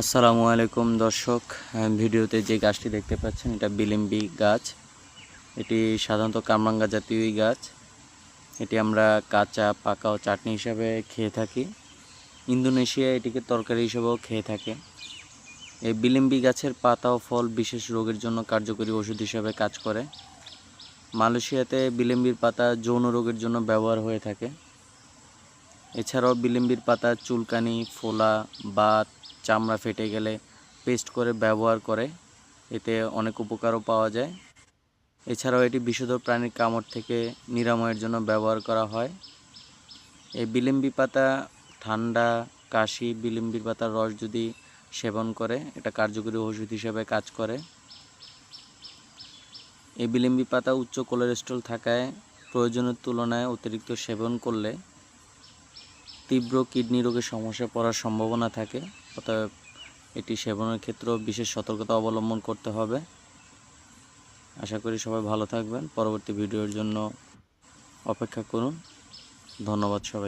আসসালামু আলাইকুম দর্শক ভিডিওতে যে গাছটি দেখতে পাচ্ছেন, এটা বিলিম্বি গাছ। এটি সাধারণত কামরাঙ্গা জাতীয় গাছ। এটি আমরা কাঁচা, পাকা ও চাটনি হিসাবে খেয়ে থাকি। ইন্দোনেশিয়া এটিকে তরকারি হিসেবেও খেয়ে থাকে। এই বিলিম্বি গাছের পাতা ও ফল বিশেষ রোগের জন্য কার্যকরী ওষুধ হিসাবে কাজ করে। মালয়েশিয়াতে বিলিম্বির পাতা যৌন রোগের জন্য ব্যবহার হয়ে থাকে। এছাড়াও বিলিম্বির পাতা চুলকানি, ফোলা, বাত চামড়া ফেটে গেলে পেস্ট করে ব্যবহার করে, এতে অনেক উপকারও পাওয়া যায়। এছাড়াও এটি বিষধর প্রাণীর কামড় থেকে নিরাময়ের জন্য ব্যবহার করা হয়। এই বিলিম্বি পাতা ঠান্ডা, কাশি বিলিম্বির পাতার রস যদি সেবন করে, এটা কার্যকরী ওষুধ হিসেবে কাজ করে। এই বিলিম্বি পাতা উচ্চ কোলেস্ট্রল থাকায় প্রয়োজনের তুলনায় অতিরিক্ত সেবন করলে তীব্র কিডনি রোগের সমস্যায় পড়ার সম্ভাবনা থাকে। অতএব এটি সেবনের ক্ষেত্রেও বিশেষ সতর্কতা অবলম্বন করতে হবে। আশা করি সবাই ভালো থাকবেন। পরবর্তী ভিডিওর জন্য অপেক্ষা করুন। ধন্যবাদ সবাই